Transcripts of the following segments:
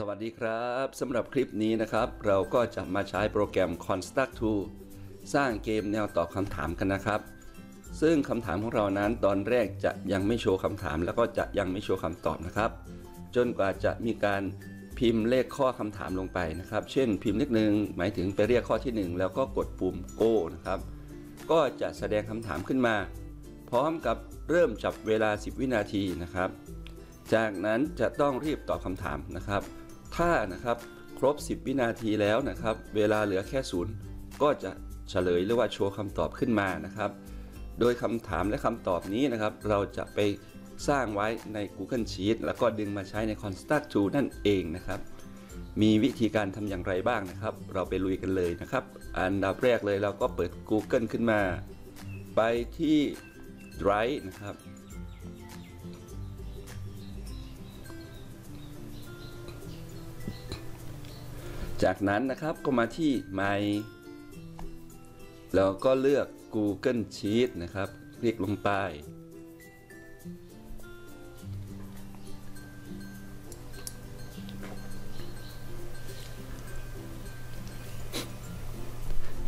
สวัสดีครับสำหรับคลิปนี้นะครับ เราก็จะมาใช้โปรแกรม Construct 2สร้างเกมแนวตอบคำถามกันนะครับ ซึ่งคำถามของเรานั้นตอนแรกจะยังไม่โชว์คำถาม แล้วก็จะยังไม่โชว์คำตอบนะครับ จนกว่าจะมีการพิมพ์เลขข้อคำถามลงไปนะครับ เช่น พิมพ์เลขหนึ่งหมายถึงไปเรียกข้อที่ 1 แล้วก็กดปุ่ม Go นะครับ ก็จะแสดงคำถามขึ้นมา พร้อมกับเริ่มจับเวลา 10 วินาทีนะครับ จากนั้นจะต้องรีบตอบคำถามนะครับ ถ้านะครับครบ 10 วินาทีแล้วนะครับ เวลาเหลือแค่ศูนย์ก็จะเฉลยหรือว่าโชว์คำตอบขึ้นมานะครับ โดยคำถามและคำตอบนี้นะครับ เราจะไปสร้างไว้ใน Google Sheet แล้วก็ดึงมาใช้ใน Construct 2นั่นเองนะครับ มีวิธีการทำอย่างไรบ้างนะครับ เราไปลุยกันเลยนะครับ อันดับแรกเลยเราก็เปิด Google ขึ้นมา ไปที่ Drive นะครับ จากนั้นนะครับก็มาที่ My แล้วก็เลือก Google Sheet นะครับ คลิกลงไป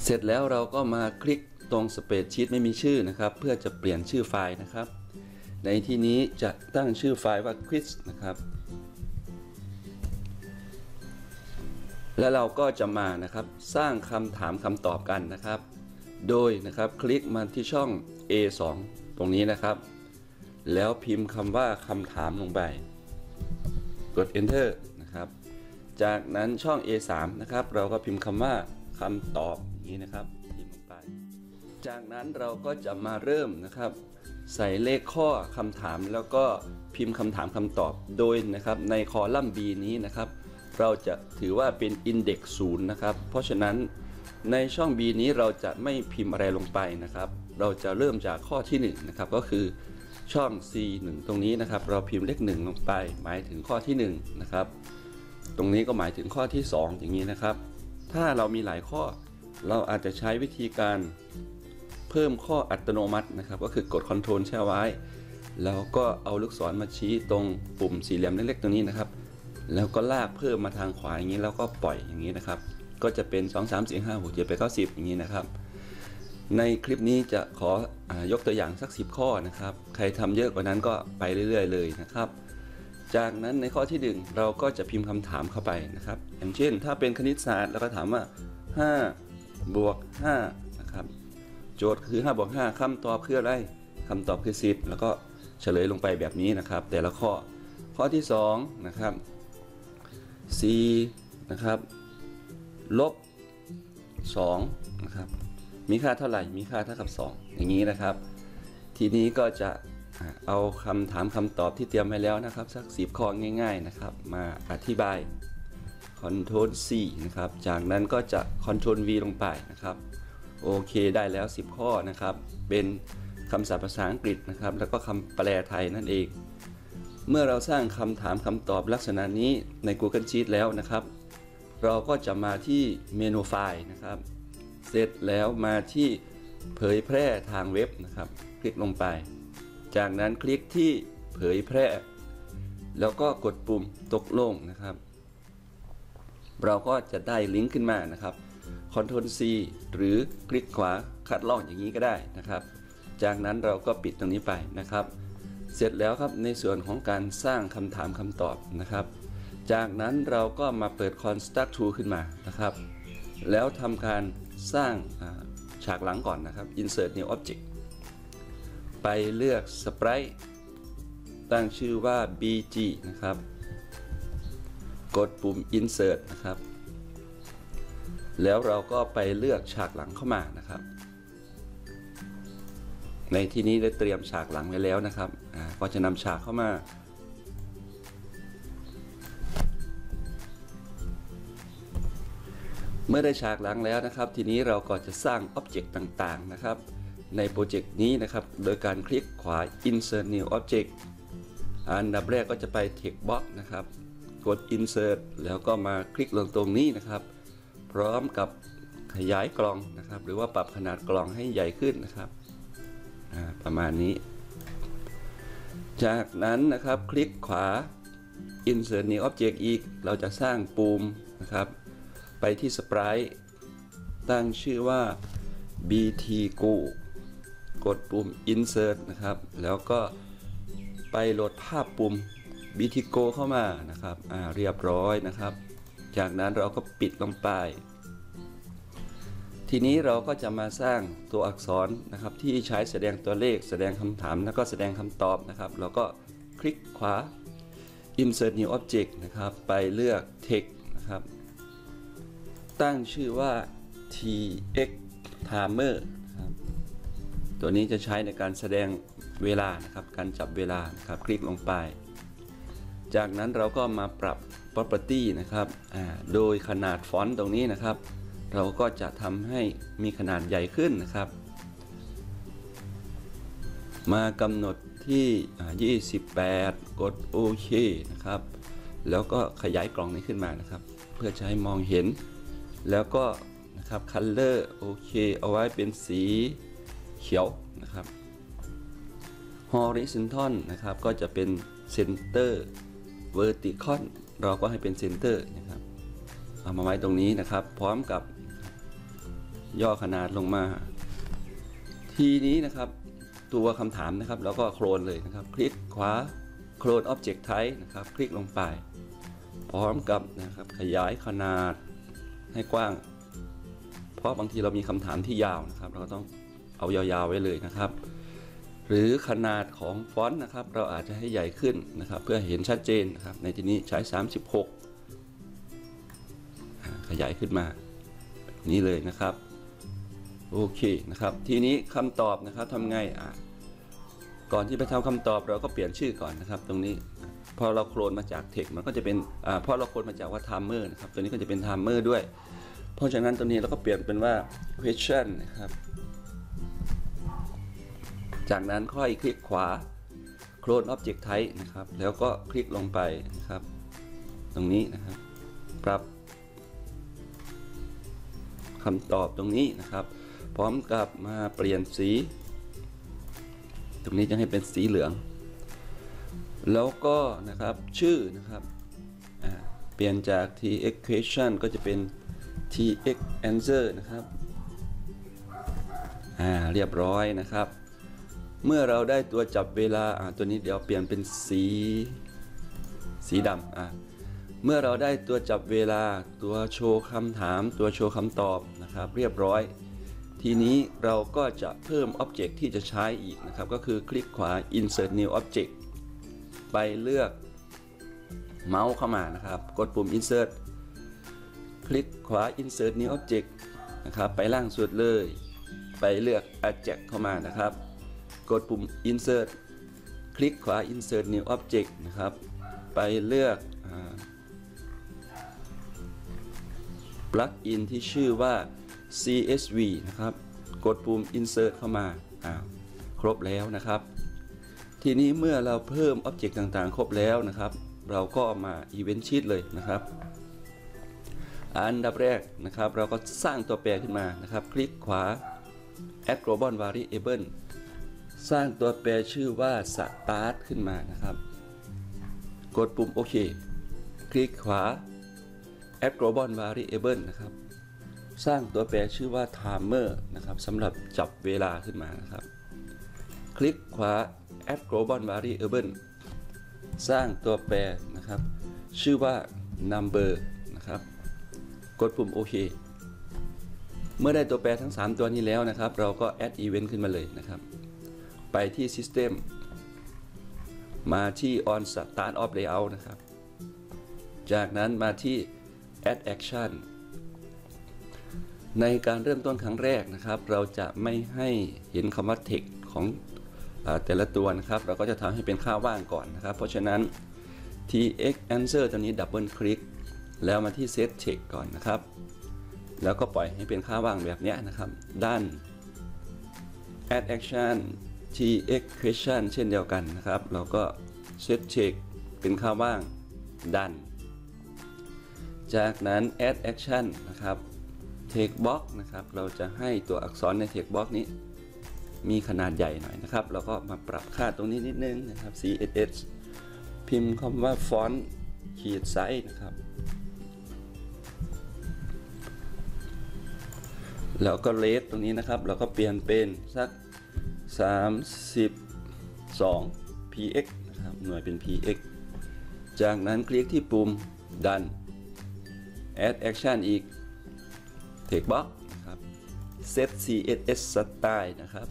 เสร็จแล้วเราก็มาคลิกตรง Spreadsheet ไม่มีชื่อนะครับ เพื่อจะเปลี่ยนชื่อไฟล์นะครับ ในที่นี้จะตั้งชื่อไฟล์ว่า quiz นะครับ แล้วเราก็จะมานะครับสร้างคำถามคำตอบกันนะครับ โดยนะครับคลิกมาที่ช่อง A2 ตรงนี้นะครับ แล้วพิมพ์คำว่าคำถามลงไป กด Enter นะครับ จากนั้นช่อง A3 นะครับ เราก็พิมพ์คำว่าคำตอบอย่างนี้นะครับพิมพ์ลงไป จากนั้นเราก็จะมาเริ่มนะครับ ใส่เลขข้อคำถามแล้วก็พิมพ์คำถามคำตอบโดยนะครับในคอลัมน์ B นี้นะครับ เราจะถือว่าเป็น Index 0นะครับ เพราะฉะนั้นในช่อง B นี้เราจะไม่พิมพ์อะไรลงไปนะครับ เราจะเริ่มจากข้อที่1นะครับก็คือช่อง C1 ตรงนี้นะครับ เราพิมพ์เลข1ลงไป หมายถึงข้อที่1นะครับ ตรงนี้ก็หมายถึงข้อที่ 2 อย่างนี้นะครับ ถ้าเรามีหลายข้อเราอาจจะใช้วิธีการเพิ่มข้ออัตโนมัตินะครับ ก็คือกด Ctrl แช่ไว้ แล้วก็เอาลูกศรมาชี้ตรงปุ่มสี่เหลี่ยมเล็กๆตรงนี้นะครับ แล้วก็ลากเพิ่มมาทางขวาอย่างนี้แล้วก็ปล่อยอย่างนี้นะครับ ก็จะเป็น 2 3 4 5 6 7 8 9 10 อย่างนี้นะครับ ในคลิปนี้จะขอยกตัวอย่างสัก 10 ข้อนะครับ ใครทำเยอะกว่านั้นก็ไปเรื่อย ๆ เลยนะครับ จากนั้นในข้อที่ 1 เราก็จะพิมพ์คำถามเข้าไปนะครับ อย่างเช่น ถ้าเป็นคณิตศาสตร์เราก็ถามว่า 5 บวก 5 นะครับ โจทย์คือ 5 บวก 5คำตอบคืออะไรคำตอบคือ 10 แล้วก็เฉลยลงไปแบบนี้นะครับ แต่ละข้อข้อที่2นะครับ c นะครับลบ2นะครับมีค่าเท่าไหร่ มีค่าเท่ากับ 2 อย่างนี้นะครับ ทีนี้ก็จะเอาคำถามคำตอบที่เตรียมไว้แล้วนะครับ สัก10ข้อง่าย ๆนะครับ มาอธิบาย Ctrl C นะครับ จากนั้นก็จะ Ctrl V ลงไปนะครับ โอเคได้แล้ว 10 ข้อนะครับ เป็นคำศัพท์ภาษาอังกฤษนะครับ แล้วก็คำแปลไทยนั่นเอง เมื่อเราสร้างคำถามคำตอบลักษณะนี้ใน Google Sheet แล้วนะครับ เราก็จะมาที่เมนูไฟล์นะครับ เสร็จแล้วมาที่เผยแพร่ทางเว็บนะครับ คลิกลงไป จากนั้นคลิกที่เผยแพร่ แล้วก็กดปุ่มตกลงนะครับ เราก็จะได้ลิงก์ขึ้นมานะครับ Ctrl C หรือคลิกขวาคัดลอกอย่างนี้ก็ได้นะครับ จากนั้นเราก็ปิดตรงนี้ไปนะครับ เสร็จแล้วครับในส่วนของการสร้างคำถามคำตอบนะครับ จากนั้นเราก็มาเปิด Construct Tool ขึ้นมานะครับ แล้วทำการสร้างฉากหลังก่อนนะครับ Insert New Object ไปเลือก Sprite ตั้งชื่อว่า BG นะครับ กดปุ่ม Insert นะครับ แล้วเราก็ไปเลือกฉากหลังเข้ามานะครับ ในที่นี้ได้เตรียมฉากหลังไว้แล้วนะครับก็จะนำฉากเข้ามาเมื่อได้ฉากหลังแล้วนะครับ ทีนี้เราก็จะสร้างอ็อบเจกต์ต่างๆนะครับ ในโปรเจกต์นี้นะครับ โดยการคลิกขวา Insert New Object อันดับแรกก็จะไป Text Box นะครับ กด Insert แล้วก็มาคลิกลงตรงนี้นะครับ พร้อมกับขยายกล่องนะครับ หรือว่าปรับขนาดกล่องให้ใหญ่ขึ้นนะครับ ประมาณนี้ จากนั้นนะครับคลิกขวา insert new object อีก เราจะสร้างปุ่มนะครับ ไปที่ sprite ตั้งชื่อว่า bt go กดปุ่ม insert นะครับ แล้วก็ไปโหลดภาพปุ่ม bt go เข้ามานะครับอ่าเรียบร้อยนะครับ จากนั้นเราก็ปิดลงไป ทีนี้เราก็จะมาสร้างตัวอักษรนะครับ ที่ใช้แสดงตัวเลข แสดงคำถามแล้วก็แสดงคำตอบนะครับ เราก็คลิกขวา insert new object นะครับ ไปเลือก text นะครับ ตั้งชื่อว่า tx timer นะครับตัวนี้จะใช้ในการแสดงเวลานะครับ การจับเวลานะครับ คลิกลงไป จากนั้นเราก็มาปรับ property นะครับ โดยขนาดฟอนต์ตรงนี้นะครับ เราก็จะทำให้มีขนาดใหญ่ขึ้นนะครับ มากำหนดที่อ่า28 กดโอเคนะครับ แล้วก็ขยายกล่องนี้ขึ้นมานะครับ เพื่อจะให้มองเห็น แล้วก็นะครับ color โอเคเอาไว้เป็นสีเขียวนะครับ horizontal นะครับก็จะเป็น center vertical เราก็ให้เป็น center นะครับเอามาไว้ตรงนี้นะครับ พร้อมกับ ย่อขนาดลงมา ทีนี้นะครับตัวคำถามนะครับแล้วก็โคลนเลยนะครับ คลิกขวาโคลน object type นะครับ คลิกลงไป พร้อมกับนะครับขยายขนาดให้กว้าง เพราะบางทีเรามีคำถามที่ยาวนะครับ เราก็ต้องเอายาวๆไว้เลยนะครับ หรือขนาดของฟอนต์นะครับ เราอาจจะให้ใหญ่ขึ้นนะครับ เพื่อเห็นชัดเจนนะครับ ในที่นี้ใช้ 36 ขยายขึ้นมา นี้เลยนะครับ โอเคนะครับ ทีนี้คำตอบนะครับทำไงอะก่อนที่ไปทำคำตอบเราก็เปลี่ยนชื่อก่อนนะครับ ตรงนี้พอเราโคลนมาจากเทคมันก็จะเป็นอ่าพอเราโคลนมาจากว่า timer นะครับตัวนี้ก็จะเป็น timer ด้วย เพราะฉะนั้นตัวนี้เราก็เปลี่ยนเป็นว่า question นะครับ จากนั้นค่อยคลิกขวา clone object type นะครับ แล้วก็คลิกลงไปนะครับ ตรงนี้นะครับ ปรับคำตอบตรงนี้นะครับ ร้อมกับมาเปลี่ยนสี ตรงนี้จะให้เป็นสีเหลือง แล้วก็นะครับชื่อนะครับเปลี่ยนจาก tx question ก็จะเป็น tx answer นะครับอ่าเรียบร้อยนะครับ เมื่อเราได้ตัวจับเวลาอ่าตัวนี้เดี๋ยวเปลี่ยนเป็นสีสีดำอ่าเมื่อเราได้ตัวจับเวลาตัวโชว์คำถาม ตัวโชว์คำตอบนะครับ เรียบร้อย ทีนี้เราก็จะเพิ่ม Object ที่จะใช้อีกนะครับ ก็คือคลิกขวา Insert New Object ไปเลือกเมาส์เข้ามานะครับ กดปุ่ม Insert คลิกขวา Insert New Object นะครับ ไปล่างสุดเลย ไปเลือก Object เข้ามานะครับ กดปุ่ม Insert คลิกขวา Insert New Object นะครับ ไปเลือกอ่าปลั๊กอินที่ชื่อว่า CSV นะครับ กดปุ่ม Insert เข้ามาอ่าครบแล้วนะครับ ทีนี้เมื่อเราเพิ่ม Object ต่างๆ ครบแล้วนะครับ เราก็มา Event Sheet เลยนะครับ อันดับแรกนะครับ เราก็สร้างตัวแปรขึ้นมานะครับ คลิกขวา Add Global Variable สร้างตัวแปรชื่อว่า Start ขึ้นมานะครับ กดปุ่มโอเค คลิกขวา add global variable นะครับ สร้างตัวแปรชื่อว่า timer นะครับสำหรับจับเวลาขึ้นมานะครับ คลิกขวา add global variable สร้างตัวแปรนะครับ ชื่อว่า number นะครับ กดปุ่มโอเคเมื่อได้ตัวแปรทั้ง 3 ตัวนี้แล้วนะครับ เราก็ add event ขึ้นมาเลยนะครับ ไปที่ system มาที่ on start of layout นะครับ จากนั้นมาที่ add action ในการเริ่มต้นครั้งแรกนะครับ เราจะไม่ให้เห็นคำว่า text ของอแต่ละตัวนะครับ เราก็จะทำให้เป็นค่าว่างก่อนนะครับ เพราะฉะนั้น tx answer ตัวนี้ดับเบิลคลิกแล้วมาที่ set text ก่อนนะครับ แล้วก็ปล่อยให้เป็นค่าว่างแบบนี้นะครับ ด้าน add action tx question เช่นเดียวกันนะครับ เราก็ set check เป็นค่าว่างดัน จากนั้น add action นะครับ text box นะครับ เราจะให้ตัวอักษรใน text box นี้ มีขนาดใหญ่หน่อยนะครับ เราก็มาปรับค่าตรงนี้นิดนึงนะครับ css พิมพ์คำว่าฟอนต์ขีดไซส์นะครับ แล้วก็เลสตรงนี้นะครับ เราก็เปลี่ยนเป็นสัก 32 px นะครับ หน่วยเป็น px จากนั้นคลิกที่ปุ่มดัน add action อีก text box นะครับ set css style นะครับ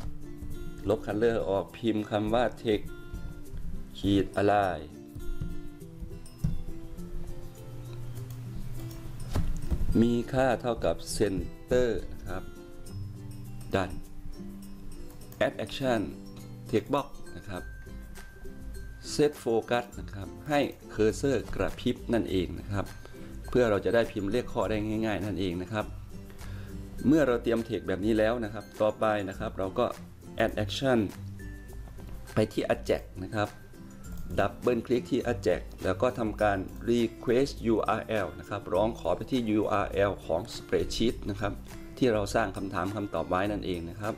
ลบ color ออกพิมพ์คำว่า text ขีดอะไร มีค่าเท่ากับ center นะครับ ดัน add action text box นะครับ set focus นะครับ ให้เคอร์เซอร์กระพริบนั่นเองนะครับ เพื่อเราจะได้พิมพ์เลขข้อได้ง่าย ๆ นั่นเองนะครับ เมื่อเราเตรียมเทคแบบนี้แล้วนะครับ ต่อไปนะครับเราก็ add action ไปที่ adject นะครับ ดับเบิลคลิกที่ adject แล้วก็ทำการ request URL นะครับ ร้องขอไปที่ URL ของ spreadsheet นะครับ ที่เราสร้างคำถามคำตอบไว้นั่นเองนะครับ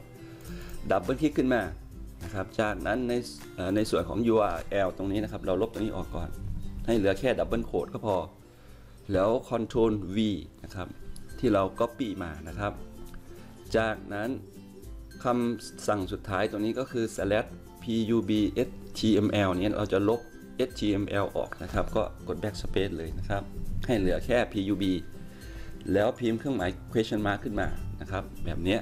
ดับเบิลคลิกขึ้นมานะครับ จากนั้นในในส่วนของ URL ตรงนี้นะครับ เราลบตรงนี้ออกก่อน ให้เหลือแค่ดับเบิลโคดก็พอ แล้ว Ctrl V นะครับ ที่เรา Copy มานะครับ จากนั้นคำสั่งสุดท้ายตรงนี้ก็คือ slash pub html นี้เราจะลบ html ออกนะครับ ก็กด backspace เลยนะครับ ให้เหลือแค่ pub แล้วพิมพ์เครื่องหมาย question mark ขึ้นมานะครับ แบบนี้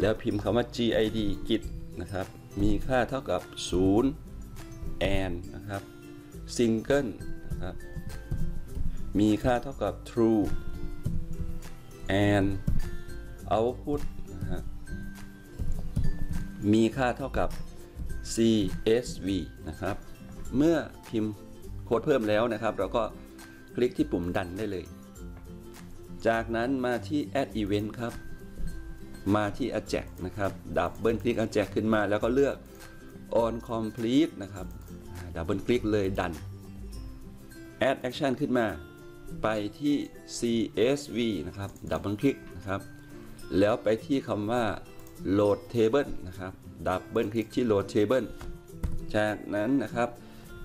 แล้วพิมพ์คำว่า gid git นะครับ มีค่าเท่ากับ 0 and นะครับ single นะครับ มีค่าเท่ากับ true and output นะฮะมีค่าเท่ากับ csv นะครับ เมื่อพิมพ์โค้ดเพิ่มแล้วนะครับ เราก็คลิกที่ปุ่มดันได้เลย จากนั้นมาที่ add event ครับ มาที่ adject นะครับ ดับเบิลคลิก adject ขึ้นมา แล้วก็เลือก on complete นะครับ ดับเบิลคลิกเลยดัน add action ขึ้นมา ไปที่ CSV นะครับ ดับเบิลคลิกนะครับ แล้วไปที่คำว่า load table นะครับ ดับเบิลคลิกที่ load table จากนั้นนะครับ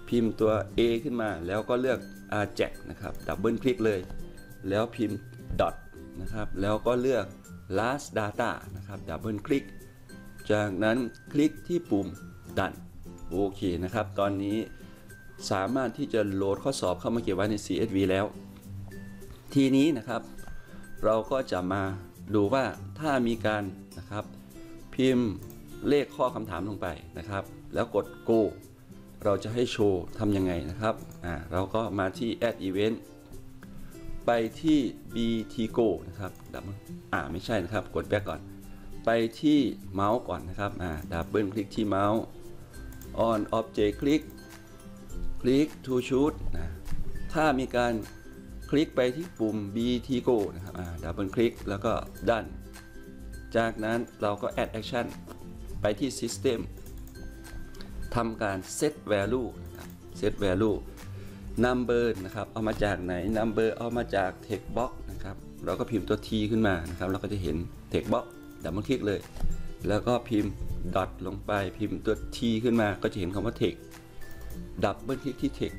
พิมพ์ตัว A ขึ้นมาแล้วก็เลือก reject นะครับ ดับเบิลคลิกเลย แล้วพิมพ์ dot นะครับ แล้วก็เลือก last data นะครับ ดับเบิลคลิก จากนั้นคลิกที่ปุ่มดันโอเคนะครับ ตอนนี้สามารถที่จะโหลดข้อสอบเข้ามาเก็บไว้ใน CSV แล้ว ทีนี้นะครับเราก็จะมาดูว่าถ้ามีการนะครับพิมพ์เลขข้อคำถามลงไปนะครับ แล้วกด go เราจะให้โชว์ทำยังไงนะครับอ่าเราก็มาที่ add event ไปที่ bt go นะครับดับอ่าไม่ใช่นะครับกด back ก่อน ไปที่เมาส์ก่อนนะครับอ่าดับเบิลคลิกที่เมาส์ on object click คลิก to shoot นะถ้ามีการ คลิกไปที่ปุ่ม bt go นะครับดับเบิลคลิกแล้วก็ดัน จากนั้นเราก็ add action ไปที่ system ทำการ set value นะครับ set value number นะครับ เอามาจากไหน number เอามาจาก text box นะครับ เราก็พิมพ์ตัว t ขึ้นมานะครับ เราก็จะเห็น text box ดับเบิลคลิกเลย แล้วก็พิมพ์ dot ลงไป พิมพ์ตัว t ขึ้นมา ก็จะเห็นคำว่า text ดับเบิลคลิกที่ text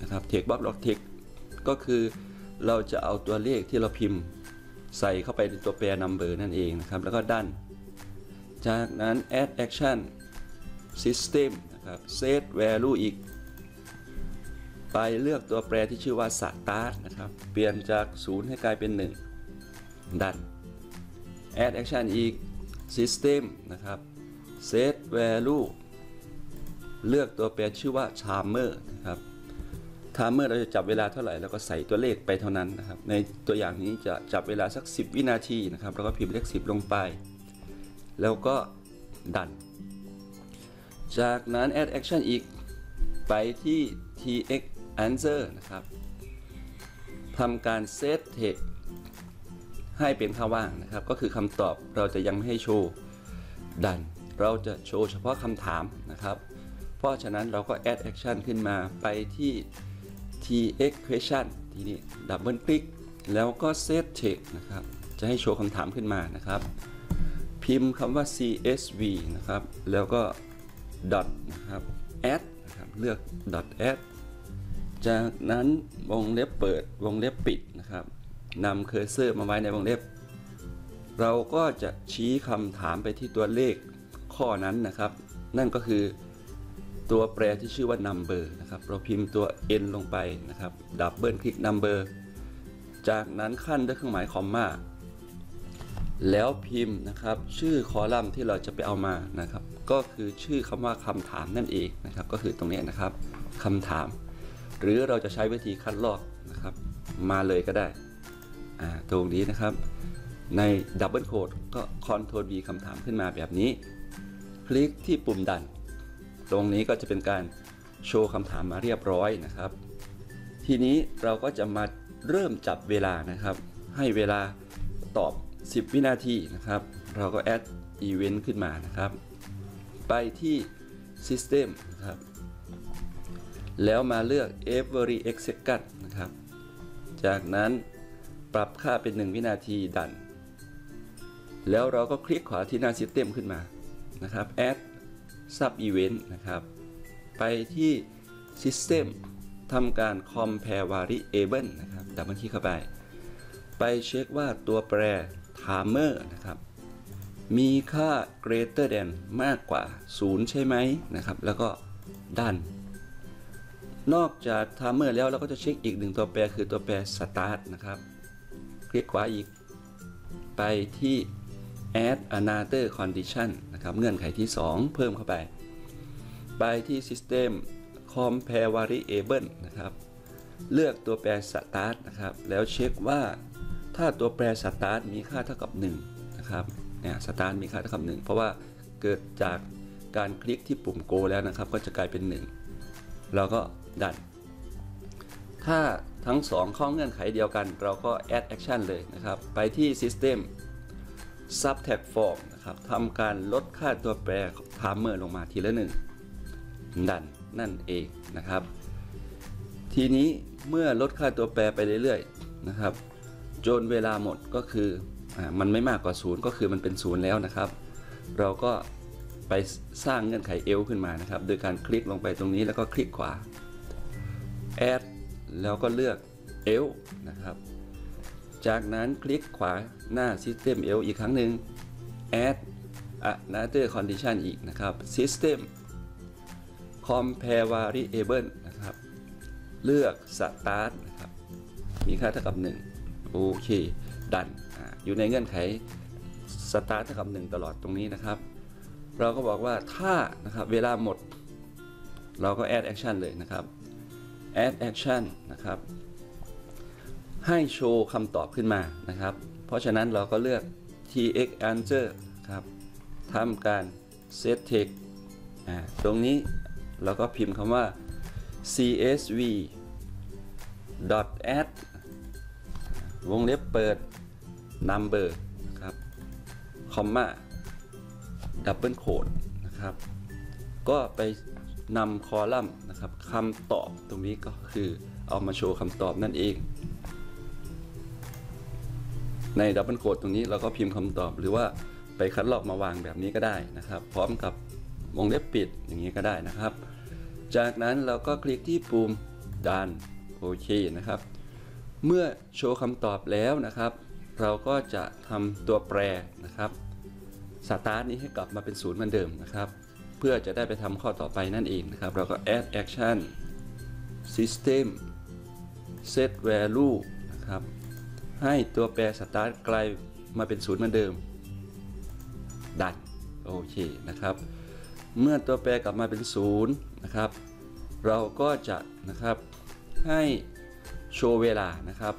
นะครับ text box dot text ก็คือเราจะเอาตัวเลขที่เราพิมพ์ใส่เข้าไปในตัวแปร number นั่นเองนะครับ แล้วก็ดัน จากนั้น add action system นะครับ set value อีก ไปเลือกตัวแปรที่ชื่อว่า start นะครับ เปลี่ยนจาก 0 ให้กลายเป็น 1 ดัน add action อีก system นะครับ set value เลือกตัวแปรชื่อว่า timer นะครับ timer เราจะจับเวลาเท่าไหร่แล้วก็ใส่ตัวเลขไปเท่านั้นนะครับ ในตัวอย่างนี้จะจับเวลาสัก 10 วินาทีนะครับแล้วก็พิมพ์เลข 10 ลงไป แล้วก็ดัน จากนั้น add action อีกไปที่ tx answer นะครับทำการ set text ให้เป็นค่าว่างนะครับ ก็คือคำตอบเราจะยังไม่ให้โชว์ดัน เราจะโชว์เฉพาะคำถามนะครับ เพราะฉะนั้นเราก็ add action ขึ้นมาไปที่ tx question ทีนี้ดับเบิลคลิกแล้วก็ set text นะครับ จะให้โชว์คำถามขึ้นมานะครับ พิมพ์คำว่า csv นะครับ แล้วก็ dot นะครับ add นะครับเลือก .add จากนั้นวงเล็บเปิดวงเล็บปิดนะครับนำเคอร์เซอร์มาไว้ในวงเล็บ เราก็จะชี้คำถามไปที่ตัวเลขข้อนั้นนะครับ นั่นก็คือ ตัวแปรที่ชื่อว่า number นะครับ เราพิมพ์ตัว n ลงไปนะครับ ดับเบิลคลิก number จากนั้นขั้นด้วยเครื่องหมายคอมมาแล้วพิมพ์นะครับ ชื่อคอลัมน์ที่เราจะไปเอามานะครับ ก็คือชื่อคำว่าคำถามนั่นเองนะครับ ก็คือตรงนี้นะครับคำถาม หรือเราจะใช้วิธีคัดลอกนะครับ มาเลยก็ได้อ่าตรงนี้นะครับ ในดับเบิลโคดก็ Ctrl V คำถามขึ้นมาแบบนี้ คลิกที่ปุ่มดัน ตรงนี้ก็จะเป็นการโชว์คำถามมาเรียบร้อยนะครับ ทีนี้เราก็จะมาเริ่มจับเวลานะครับ ให้เวลาตอบ 10 วินาทีนะครับ เราก็ add event ขึ้นมานะครับ ไปที่ system นะครับ แล้วมาเลือก every x second นะครับ จากนั้นปรับค่าเป็น 1 วินาทีดัน แล้วเราก็คลิกขวาที่หน้า system ขึ้นมานะครับ add sub event นะครับ ไปที่ system ทำการ compare variable นะครับดับเบิลคลิกเข้าไป ไปเช็คว่าตัวแปร timer นะครับ มีค่า greater than มากกว่า 0 ใช่ไหมนะครับ แล้วก็ดัน นอกจาก timer แล้วเราก็จะเช็คอีกหนึ่งตัวแปรคือตัวแปร start นะครับ คลิกขวาอีก ไปที่ add another condition นะครับ เงื่อนไขที่ 2 เพิ่มเข้าไป ไปที่ system compare variable นะครับ เลือกตัวแปร start นะครับ แล้วเช็คว่าถ้าตัวแปร start มีค่าเท่ากับ1นะครับ เนี่ย start มีค่าเท่ากับ 1 เพราะว่าเกิดจากการคลิกที่ปุ่ม go แล้วนะครับ ก็จะกลายเป็น 1 เราก็ดัน ถ้าทั้ง 2 ข้าเงื่อนไขเดียวกัน เราก็ add action เลยนะครับ ไปที่ system subtract form นะครับทำการลดค่าตัวแปร timer ลงมาทีละ1ดันนั่นเองนะครับ ทีนี้เมื่อลดค่าตัวแปรไปเรื่อยๆนะครับจนเวลาหมดก็คืออมันไม่มากกว่า0ก็คือมันเป็น0แล้วนะครับ เราก็ไปสร้างเงื่อนไข L ขึ้นมานะครับ โดยการคลิกลงไปตรงนี้แล้วก็คลิกขวา add แล้วก็เลือก L นะครับ จากนั้นคลิกขวาหน้า System L อีกครั้งหนึ่ง add another condition อีกนะครับ System compare variable นะครับ เลือก start นะครับ มีค่าเท่ากับ 1 โอเค ดันออยู่ในเงื่อนไข start เท่ากับ 1 ตลอดตรงนี้นะครับ เราก็บอกว่าถ้านะครับเวลาหมด เราก็ add action เลยนะครับ add action นะครับ ให้โชว์คำตอบขึ้นมานะครับ เพราะฉะนั้นเราก็เลือก tx answer ครับทำการ set text ตรงนี้เราก็พิมพ์คำว่า csv add วงเล็บเปิด number นะครับ คอมมา ดับเบิลโคดนะครับ ก็ไปนำคอลัมน์นะครับคำตอบตรงนี้ก็คือเอามาโชว์คำตอบนั่นเอง ในดับเบิลโคดตรงนี้เราก็พิมพ์คำตอบ หรือว่าไปคัดลอกมาวางแบบนี้ก็ได้นะครับ พร้อมกับวงเล็บปิดอย่างนี้ก็ได้นะครับ จากนั้นเราก็คลิกที่ปุ่มดันโอเคนะครับ เมื่อโชว์คำตอบแล้วนะครับ เราก็จะทำตัวแปรนะครับสตาร์ทนี้ให้กลับมาเป็นศูนย์เหมือนเดิมนะครับ เพื่อจะได้ไปทำข้อต่อไปนั่นเองนะครับ เราก็ add action system set value นะครับ ให้ตัวแปรสตาร์ทกลายมาเป็นศูนย์เหมือนเดิม ดันโอเคนะครับ เมื่อตัวแปรกลับมาเป็นศูนย์นะครับ เราก็จะนะครับให้โชว์เวลานะครับ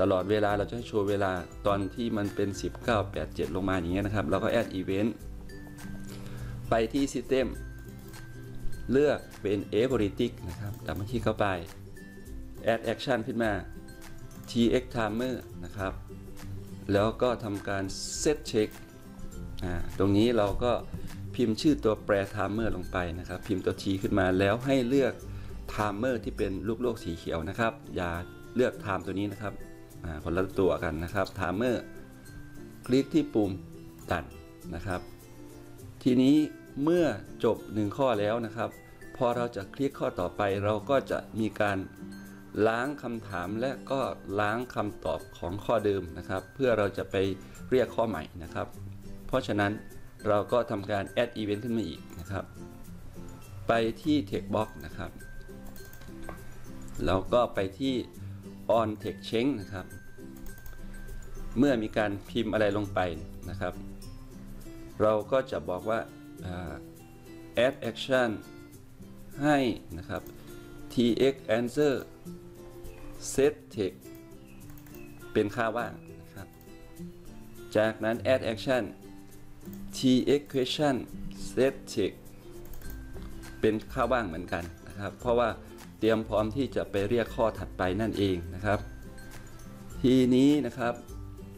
ตลอดเวลาเราจะให้โชว์เวลาตอนที่มันเป็น 19 8 7 ลงมาอย่างเงี้ยนะครับ เราก็ add event ไปที่ system เลือกเป็น a v e r y t i c นะครับดับมาที่เข้าไป add action ขึ้นมา tx timer นะครับ แล้วก็ทำการ set check ตรงนี้เราก็พิมพ์ชื่อตัวแปร timer ลงไปนะครับ พิมพ์ตัว t ขึ้นมาแล้วให้เลือก timer ที่เป็นลูกโลกสีเขียวนะครับ อย่าเลือก time ตัวนี้นะครับคนละตัวกันนะครับ timer คลิกที่ปุ่มดันนะครับ ทีนี้เมื่อจบ 1 ข้อแล้วนะครับ พอเราจะคลิกข้อต่อไปเราก็จะมีการ ล้างคำถามและก็ล้างคำตอบของข้อเดิมนะครับ เพื่อเราจะไปเรียกข้อใหม่นะครับ เพราะฉะนั้นเราก็ทำการ add event ขึ้นมาอีกนะครับ ไปที่ text box นะครับ แล้วก็ไปที่ on text change นะครับ เมื่อมีการพิมพ์อะไรลงไปนะครับ เราก็จะบอกว่า add action ให้นะครับ tx answer set text เป็นค่าว่างนะครับ จากนั้น add action tx question set text เป็นค่าว่างเหมือนกันนะครับ เพราะว่าเตรียมพร้อมที่จะไปเรียกข้อถัดไปนั่นเองนะครับ ทีนี้นะครับ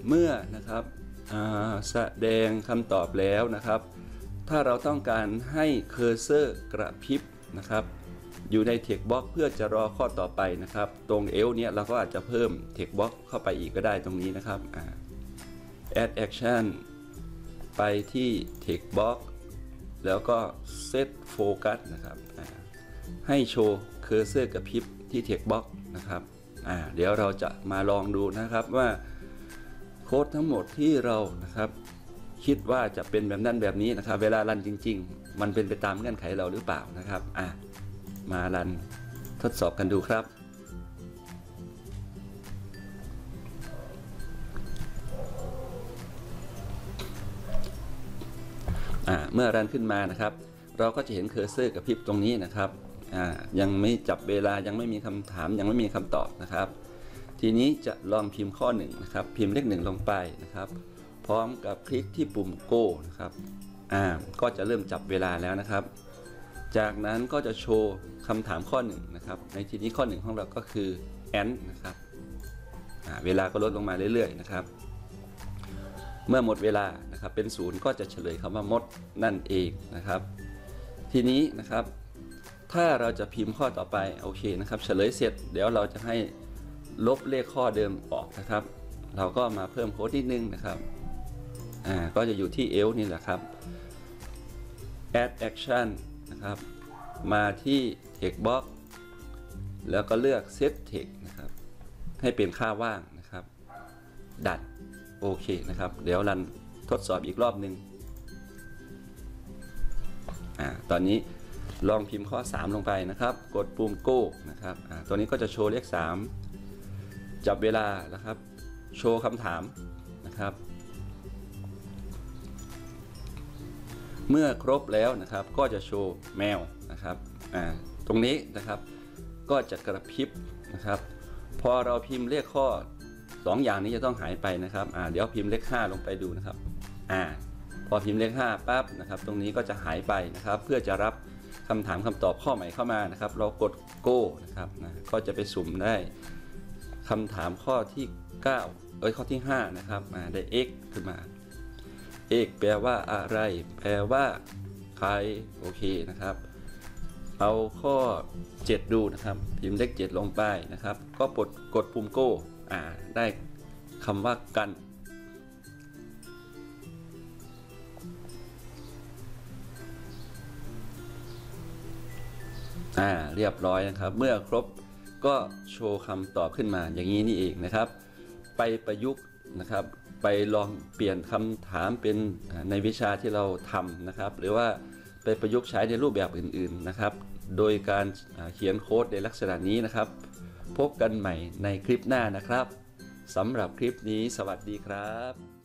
เมื่อนะครับแสดงคำตอบแล้วนะครับ ถ้าเราต้องการให้เคอร์เซอร์กระพริบนะครับ อยู่ใน text box เพื่อจะรอข้อต่อไปนะครับ ตรงเอลเนี่ยเราก็อาจจะเพิ่ม text box เข้าไปอีกก็ได้ตรงนี้นะครับ add action ไปที่ text box แล้วก็ set focus นะครับ ให้โชว์เคอร์เซอร์กระพริบที่ text box นะครับเดี๋ยวเราจะมาลองดูนะครับว่าโค้ดทั้งหมดที่เรานะครับคิดว่าจะเป็นแบบนั้นแบบนี้นะครับ เวลารันจริง ๆ มันเป็นไปตามเงื่อนไขเราหรือเปล่านะครับอะ มารัน ทดสอบกันดูครับ เมื่อรันขึ้นมานะครับ เราก็จะเห็นเคอร์เซอร์กับพริบตรงนี้นะครับยังไม่จับเวลายังไม่มีคำถามยังไม่มีคำตอบนะครับ ทีนี้จะลองพิมพ์ข้อ1นะครับพิมพ์เลขหนึ่งลงไปนะครับ พร้อมกับคลิกที่ปุ่ม go นะครับก็จะเริ่มจับเวลาแล้วนะครับ จากนั้นก็จะโชว์คำถามข้อ1นะครับในทีนี้ข้อ1ของเราก็คือ and นะครับเวลาก็ลดลงมาเรื่อยๆนะครับ เมื่อหมดเวลานะครับเป็นศูนย์ก็จะเฉลยคำว่ามดนั่นเองนะครับ ทีนี้นะครับ ถ้าเราจะพิมพ์ข้อต่อไปโอเคนะครับเฉลยเสร็จ เดี๋ยวเราจะให้ลบเลขข้อเดิมออกนะครับ เราก็มาเพิ่มโค้ดนิดนึงนะครับอ่าก็จะอยู่ที่ else นี่แหละครับ add action นะครับ มาที่ text box แล้วก็เลือก set text นะครับ ให้เป็นค่าว่างนะครับ ดัดโอเคนะครับ เดี๋ยวรันทดสอบอีกรอบหนึ่งอ่าตอนนี้ลองพิมพ์ข้อ 3 ลงไปนะครับ กดปุ่ม go นะครับอ่าตัวนี้ก็จะโชว์เลข 3 จับเวลานะครับ โชว์คำถาม เมื่อครบแล้วนะครับก็จะโชว์แมวนะครับอ่าตรงนี้นะครับก็จะกระพริบนะครับ พอเราพิมพ์เลขข้อ 2 อย่างนี้จะต้องหายไปนะครับอ่าเดี๋ยวพิมพ์เลข 5 ลงไปดูนะครับอ่าพอพิมพ์เลข5ปั๊บนะครับ ตรงนี้ก็จะหายไปนะครับ เพื่อจะรับคำถามคำตอบข้อใหม่เข้ามานะครับ เรากด go นะครับนะก็จะไปสุ่มได้คำถามข้อที่ 9 เอ้ยข้อที่ 5 นะครับอ่าได้ x ขึ้นมา x แปลว่าอะไร แปลว่าใครโอเคนะครับ เอาข้อ 7 ดูนะครับ พิมพ์เลข7ลงไปนะครับ ก็กดกดปุ่มโก้อ่าได้คำว่ากันอ่าเรียบร้อยนะครับ เมื่อครบก็โชว์คำตอบขึ้นมาอย่างนี้นี่เองนะครับ ไปประยุกต์นะครับ ไปลองเปลี่ยนคำถามเป็นในวิชาที่เราทำนะครับ หรือว่าไปประยุกต์ใช้ในรูปแบบอื่นๆนะครับ โดยการเขียนโค้ดในลักษณะนี้นะครับ พบกันใหม่ในคลิปหน้านะครับสำหรับคลิปนี้สวัสดีครับ